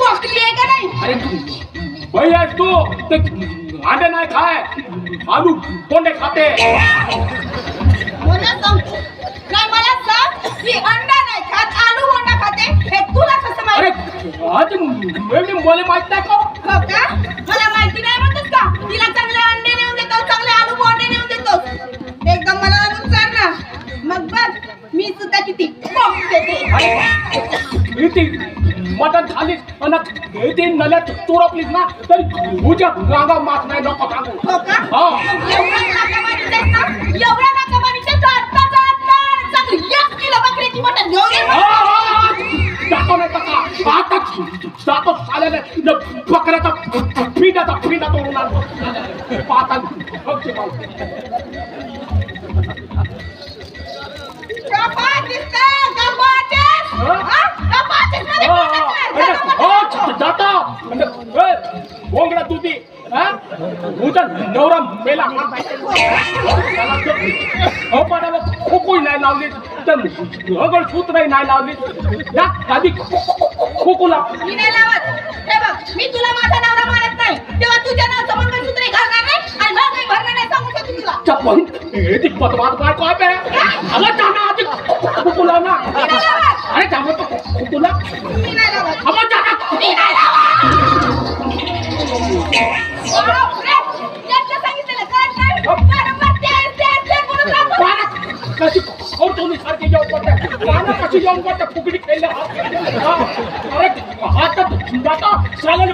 पोकली आहे का नाही? अरे तू भैया तू ते अंडे नाही खाय. आलू कोंडे खाते. मला सांग नाही मला सांग. अंडा नाही खात आलू बोंडा खाते. हे तुला कसं अरे माहिती आज एवढी मला माहीत नाही का? हो का? मला माहिती नाही म्हणतोस का? तिला चांगले अंडे नेऊन देतो चांगले आलू बोंडे नेऊन देतो एकदम मला आणून चाल ना. मग बघ मी सुद्धा किती पोक देते. मटण आणि इथे नल्यात चोरपलीस ना तरी तुझ्या रांगा मात नाही नको सांगू. हो हा. एवढा नाकामारीचा आहेस ना नवरा मेला. हो पण खोकूही नाही लावली तर अगळ सूत्रही नाही लावली. जा आधी खोकूला मी नाही लावत. हे बघ, मी तुला माझा नवरा मानत नाही. तेव्हा तुझ्या नावाचं मंगळसूत्रही घालणार नाही आणि घर काही भरणार नाही सांगू शकते तुला. चप्पल हे ती पतवार काय काय बे. अगं जाना आधी खोकूला ना. अरे जाऊ तो खोकूला मी नाही लावत. अगं जाना. मी नाही लावत. बापरे, कशी औरतोनी सारखी जाऊन पडते पाना कशी जाऊन पडते फुगडी खेळले अरे हातात जाता. साल्याला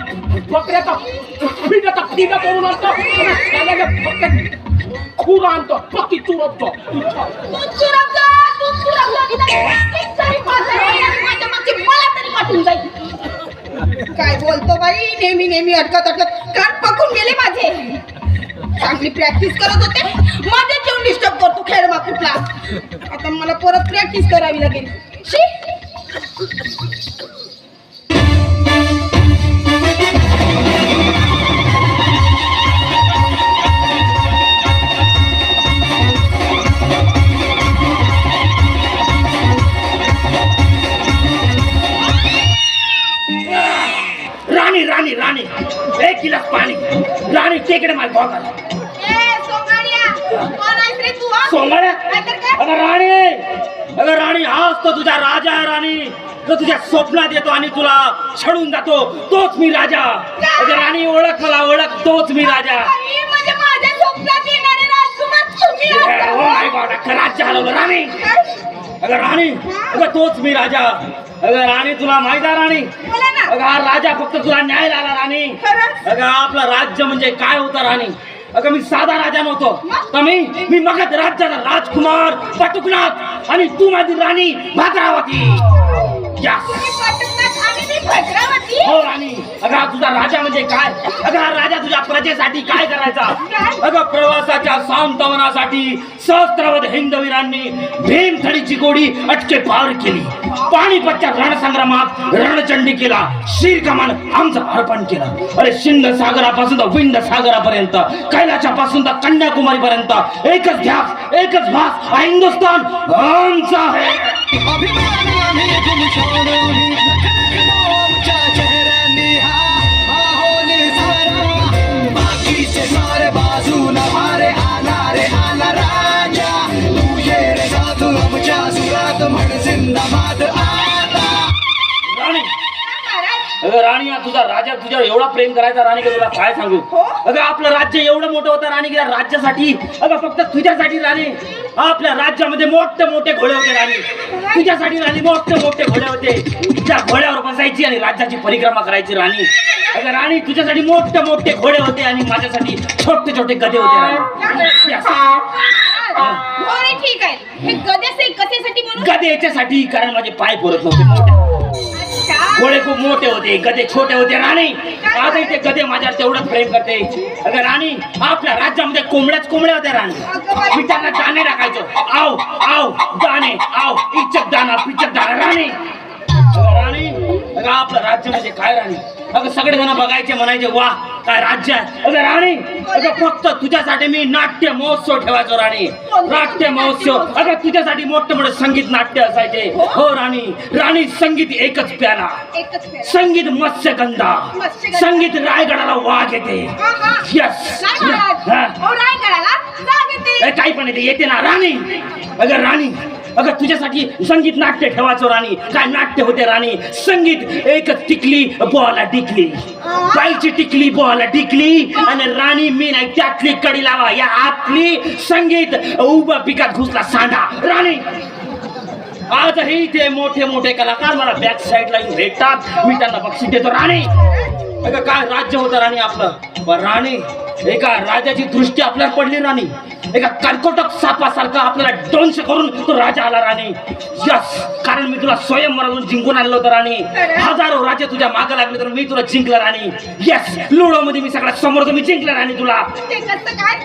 बकऱ्याचा पिंडाचा करून आणतो. आणि साल्याला फक्त खूर आणतो. पक्की चुरपतो. काय बोलतो बाई? नेहमी नेहमी अडकत अडकत कान पकून गेले माझे. चांगली प्रॅक्टिस करत होते. मध्ये येऊन डिस्टर्ब करतो खेळ माकुटला आता मला परत प्रॅक्टिस करावी लागेल. शी! राणी राणी राणी. एक गिलास पाणी. राणी टेकडे माय बॉगल सोंगाड्या हा? अगं राणी अगं राणी हाच तो तुझा राजा आहे राणी. तो तुझ्या स्वप्नात येतो आणि तुला छळून जातो. तोच मी राजा. अगं राणी ओळख मला ओळख. तोच मी राजा. म्हणजे राज्य हलवलं. राणी? अगं राणी अगं तोच मी राजा. अगं राणी तुला माहीत आहे राणी? अगं हा राजा फक्त तुला न्याय आला राणी. अगं आपलं राज्य म्हणजे काय होतं राणी? अगं मी साधा राजा नव्हतो तर मी मी मगध राज्याचा राजकुमार पटुकनाथ आणि तू माझी राणी भाद्रावती. या हो राणी अगं हा तुझा राजा म्हणजे काय? अगं हा राजा तुझ्या प्रजेसाठी काय करायचा? अगं प्रवासाच्या सांतवनासाठी सहस्त्रवध हिंदवीरांनी भीमथडीची गोडी अटके पार केली. पाणीपतच्या रणसंग्रामात रणचंडी केला शीर कमान आमचं अर्पण केलं. अरे शिंद सागरापासून तर विंड सागरापर्यंत कैलाशापासून तर कन्याकुमारी पर्यंत एकच ध्यास एकच भास हा हिंदुस्थान आमचा आहे. अगं राणी हा तुझा राजा तुझ्यावर एवढा प्रेम करायचा राणी की तुला काय सांगू? हो? अगं आपलं राज्य एवढं मोठं होतं राणी की राज्यासाठी. अगं फक्त तुझ्यासाठी राणी. आपल्या राज्यामध्ये मोठे मोठे घोडे होते राणी. तुझ्यासाठी राणी मोठे मोठे घोडे होते. त्या घोड्यावर बसायची आणि राज्याची परिक्रमा करायची राणी. अगं राणी तुझ्यासाठी मोठे मोठे घोडे होते आणि माझ्यासाठी छोटे छोटे गदे होते राणी. बरे ठीक आहे. हे गदे याच्यासाठी कारण माझे पाय पुरत नव्हते. मोठे घोडे खूप मोठे होते गदे छोटे होते राणी. आजही ते गदे माझ्यावर तेवढंच प्रेम करते. अगं राणी आपल्या राज्यामध्ये कोंबड्याच कोंबड्या होत्या राणी. मी त्यांना दाणे टाकायचो. आव आव दाणे आव इचक दाना पिचक दाना राणी. राणी अगं आपलं राज्य म्हणजे काय राणी? अगं सगळे जण बघायचे म्हणायचे वा काय राज्य आहे? अगं राणी अगं फक्त तुझ्यासाठी मी नाट्य महोत्सव ठेवायचो राणी. नाट्य महोत्सव. अगं तुझ्यासाठी मोठे मोठे संगीत नाट्य असायचे. हो? राणी. राणी संगीत एकच प्याला. संगीत मत्स्यगंधा. संगीत रायगडाला वाघ येते. हा, हा. यस. काय पण येते. येते ना राणी. अगं राणी. अगं तुझ्यासाठी संगीत नाट्य ठेवायचो राणी. काय नाट्य होते राणी? संगीत एकच टिकली बोला टिकली. बाईची टिकली बोला टिकली. आणि राणी मी नाही त्यातली कडी लावा. या आतली संगीत उभा पिकात घुसला सांडा. राणी! आजही ते मोठे मोठे कलाकार मला बॅक साईडला येऊन भेटतात. मी त्यांना बक्षीस देतो. राणी! अगं काय राज्य होतं राणी आपलं? पण राणी एका राजाची दृष्टी आपल्याला पडली राणी. एका कर्कोटक सापासारखा आपल्याला डोंश करून तो राजा आला राणी. यस कारण मी तुला स्वयंवरातून जिंकून आणलं होतं राणी. हजारो राजे तुझ्या मागं लागले तर मी तुला जिंकलं राणी. यस लुडो मध्ये मी सगळ्यात समोर मी जिंकलं राणी तुला.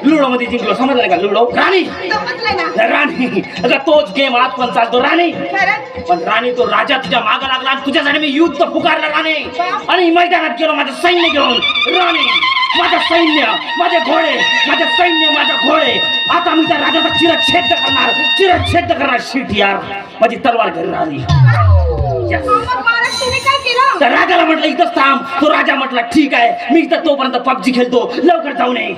लुडो मध्ये जिंकलो समजलं का लुडो? राणी. राणी अगं तोच गेम आज पण चालतो राणी. पण राणी तो राजा तुझ्या मागा लागला आणि तुझ्यासाठी मी युद्ध पुकारलं राणी. आणि मैदानात गेलो माझं सैन्य घेऊन राणी. माझं सैन्य माझे घोडे माझे सैन्य माझे घोडे. आता मी त्या राजाचा चिरच्छेद करणार. चिरच्छेद करणार शिट यार माझी तलवार घरी राहिली. राजाला म्हटलं इथंच थांब. तो राजा म्हटला ठीक आहे. मी इथं तोपर्यंत पबजी खेळतो. लवकर जाऊ नये.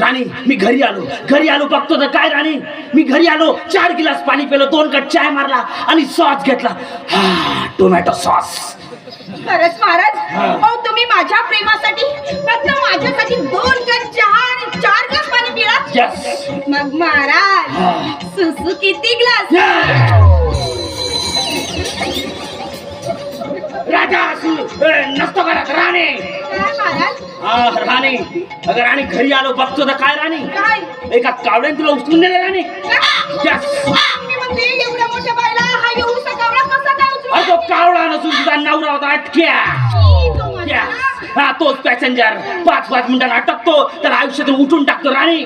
राणी मी घरी आलो. घरी आलो बघतो तर काय राणी? मी घरी आलो चार गिलास पाणी पेलो दोन कट चाय मारला आणि सॉस घेतला. हा टोमॅटो सॉस. खरंच महाराज. हा. तुम्ही माझ्या प्रेमासाठी फक्त माझ्यासाठी दोन कप चहा आणि चार ग्लास पाणी पिला मग महाराज. सुसू किती ग्लास राजा असू नसतो करत राणे. काय महाराज? हा राणे. अगं राणी घरी आलो बघतो तर काय राणी? काय? एका कावड्याने तुला उचलून नेलं राणी. कावळा नसून तुझा अटक्या हा तोच पॅसेंजर. पाच पाच मिनिटांना अटकतो तर आयुष्यातून उठून टाकतो राणी.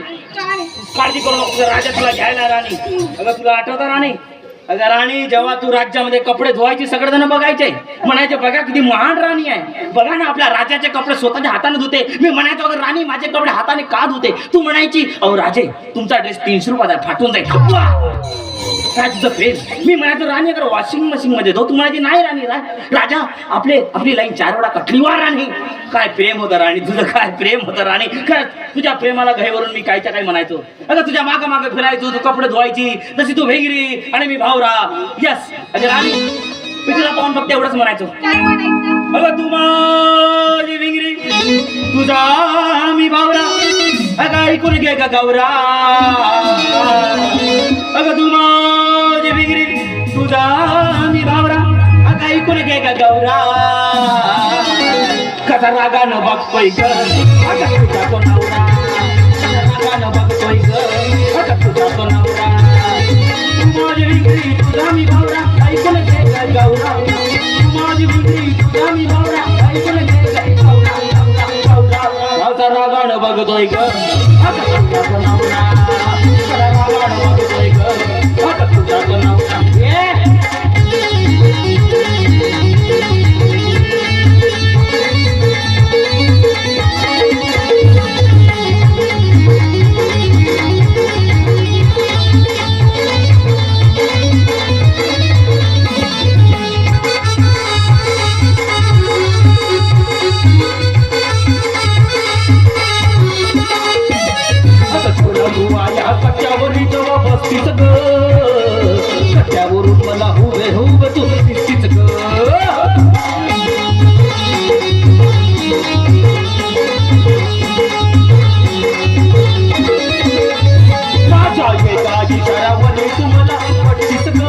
काळजी करू नको राजा तुला घ्यायला राणी. अगं तुला आठवतं राणी? अगं राणी जेव्हा तू राज्यामध्ये कपडे धुवायचे सगळेजण बघायचे. म्हणायचे बघा किती महान राणी आहे. बघा ना आपल्या राजाचे कपडे स्वतःच्या हाताने धुते. मी म्हणायचो अगं राणी माझे कपडे हाताने का धुते? तू म्हणायची अहो राजे तुमचा ड्रेस तीनशे रुपयाचा आहे, फाटून जाईल. वा! काय तुझं प्रेम मी म्हणायचो राणी अगर वॉशिंग मशीन मध्ये धो तू म्हणायची नाही राणी रा- राजा आपले आपली लाईन चार वेळा कटली वा राणी. काय प्रेम होतं राणी? तुझं काय प्रेम होतं राणी? खरंच तुझ्या प्रेमाला घाईवरून मी कायच्या काय म्हणायचो. अगं तुझ्या मागं मागं फिरायचो तू कपडे धुवायची तशी तू वेगळी आणि मी भावरा. यस अगं राणी मी तुला पाहून फक्त एवढंच म्हणायचो. अगं तू माझी विंगरी तुझा मी भावरा. अगं ऐकून घे का गौरा. अगं तू तुझा मी भावरा आता ऐकून घे का गौरा. कसा रागानं बघतोय ग तुझा तो नवरा. रागानं बघतोय ग अगं तुझा तो नवरा. माझी विंगरी तुझा मी भावरा ऐकून घे का गौरा. माझी तुझा मी भावरा ऐकून घे का गौरा. रागानं बघतोय ग तुझा तो नवरा. जेव्हा ग. कट्ट्यावरून मला उभे उभे तू दिसतीस ग. माझ्या एका इशारावरी ग.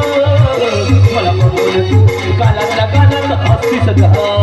मला बघून तू ग.